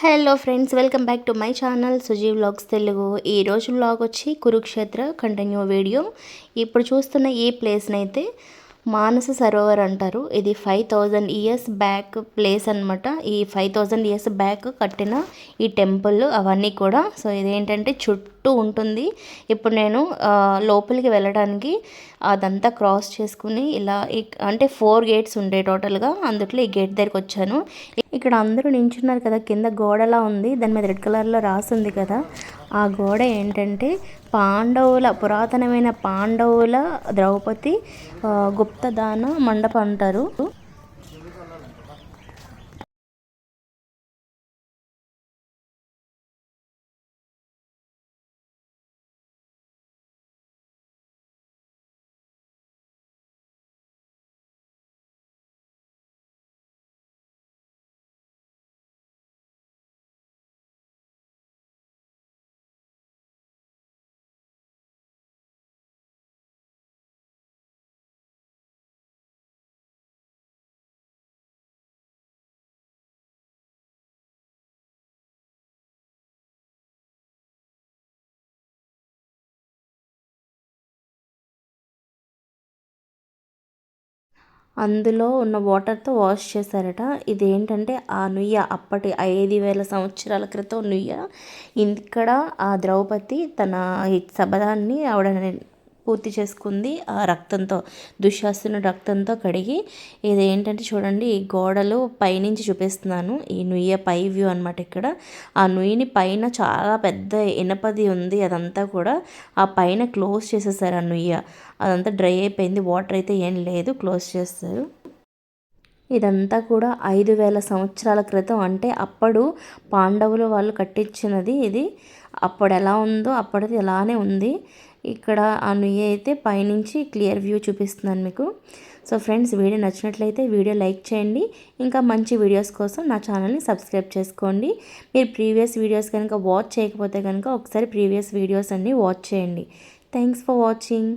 Hello friends welcome back to my channel Suji vlogs Telugu. ఈ రోజు vlog వచ్చి Kurukshetra continue video. ఇప్పుడు చూస్తున్న ఈ ప్లేస్ని అయితే మానస సరోవర్ అంటారు. ఇది five thousand years back place అనమాట ఈ ఫైవ్ థౌజండ్ ఇయర్స్ బ్యాక్ కట్టిన ఈ టెంపుల్ అవన్నీ కూడా. సో ఇదేంటంటే చుట్టూ ఉంటుంది. ఇప్పుడు నేను లోపలికి వెళ్ళడానికి అదంతా క్రాస్ చేసుకుని ఇలా ఇక్- అంటే ఫోర్ గేట్స్ ఉండే టోటల్గా అందుట్లో ఈ గేట్ దగ్గరికి వచ్చాను. ఇక్కడ అందరూ నించున్నారు కదా. కింద గోడలా ఉంది. దాని మీద రెడ్ కలర్లో రాసింది కదా. ఆ గోడ ఏంటంటే పాండవుల పురాతనమైన పాండవుల ద్రౌపది గుప్తదాన మండపం అంటారు. అందులో ఉన్న వాటర్తో వాష్ చేశారట. ఇదేంటంటే ఆ నుయ్య అప్పటి ఐదు వేల సంవత్సరాల క్రితం నుయ్య. ఇక్కడ ఆ ద్రౌపది తన శబదాన్ని ఆవిడ పూర్తి చేసుకుంది. ఆ రక్తంతో దుశ్శాసన రక్తంతో కడిగి ఇది ఏంటంటే చూడండి ఈ గోడలు పైనుంచి చూపిస్తున్నాను. ఈ నుయ్య పై వ్యూ అనమాట ఇక్కడ. ఆ నుయ్యిని పైన చాలా పెద్ద ఇనపది ఉంది. అదంతా కూడా ఆ పైన క్లోజ్ చేసేసారు ఆ నుయ్య. అదంతా డ్రై అయిపోయింది. వాటర్ అయితే ఏం లేదు. క్లోజ్ చేస్తారు. ఇదంతా కూడా ఐదు వేల సంవత్సరాల క్రితం. అంటే అప్పుడు పాండవులు వాళ్ళు కట్టించినది ఇది. అప్పుడు ఎలా ఉందో అప్పటిది ఎలానే ఉంది. ఇక్కడ ఆ నుయ్యి అయితే పైనుంచి క్లియర్ వ్యూ చూపిస్తున్నాను మీకు. సో ఫ్రెండ్స్ వీడియో నచ్చినట్లయితే వీడియో లైక్ చేయండి. ఇంకా మంచి వీడియోస్ కోసం నా ఛానల్ని సబ్స్క్రైబ్ చేసుకోండి. మీరు ప్రీవియస్ వీడియోస్ కనుక వాచ్ చేయకపోతే కనుక ఒకసారి ప్రీవియస్ వీడియోస్ అన్నీ వాచ్ చేయండి. Thanks for watching.